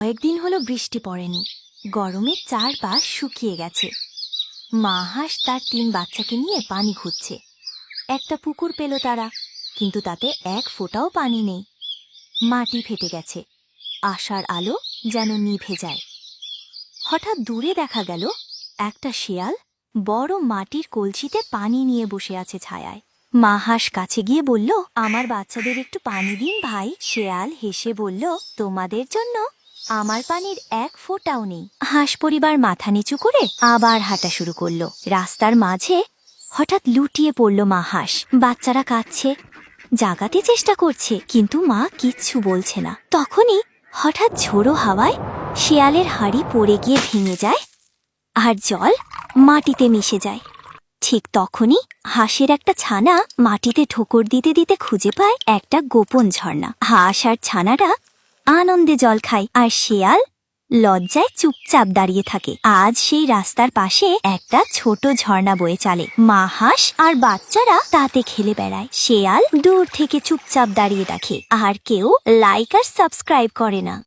কয়েকদিন হলো বৃষ্টি পড়েনি। গরমে চারপাশ শুকিয়ে গেছে। মা হাঁস তার তিন বাচ্চাকে নিয়ে পানি খুঁজছে। একটা পুকুর পেল তারা, কিন্তু তাতে এক ফোঁটাও পানি নেই। মাটি ফেটে গেছে। আশার আলো যেন নিভে যায়। হঠাৎ দূরে দেখা গেল, একটা শেয়াল বড় মাটির কলসিতে পানি নিয়ে বসে আছে ছায়ায়। মা হাঁস কাছে গিয়ে বলল, আমার বাচ্চাদের একটু পানি দিন ভাই। শেয়াল হেসে বলল, তোমাদের জন্য আমার পানির এক ফোঁটাও নেই। হাঁস পরিবার মাথা নিচু করে আবার হাঁটা শুরু করল। রাস্তার মাঝে হঠাৎ লুটিয়ে পড়ল মা হাঁস। বাচ্চারা কাঁদছে, জাগাতে চেষ্টা করছে, কিন্তু মা কিচ্ছু বলছে না। তখনই হঠাৎ ঝোড়ো হাওয়ায় শিয়ালের হাড়ি পড়ে গিয়ে ভেঙে যায় আর জল মাটিতে মিশে যায়। ঠিক তখনই হাঁসের একটা ছানা মাটিতে ঠোকর দিতে দিতে খুঁজে পায় একটা গোপন ঝর্ণা। হাঁস আর ছানাটা আনন্দে জল খায়। আর শেয়াল লজ্জায় চুপচাপ দাঁড়িয়ে থাকে। আজ সেই রাস্তার পাশে একটা ছোট ঝর্ণা বয়ে চলে। মা হাঁস আর বাচ্চারা তাতে খেলে বেড়ায়। শেয়াল দূর থেকে চুপচাপ দাঁড়িয়ে দেখে। আর কেউ লাইক আর সাবস্ক্রাইব করে না।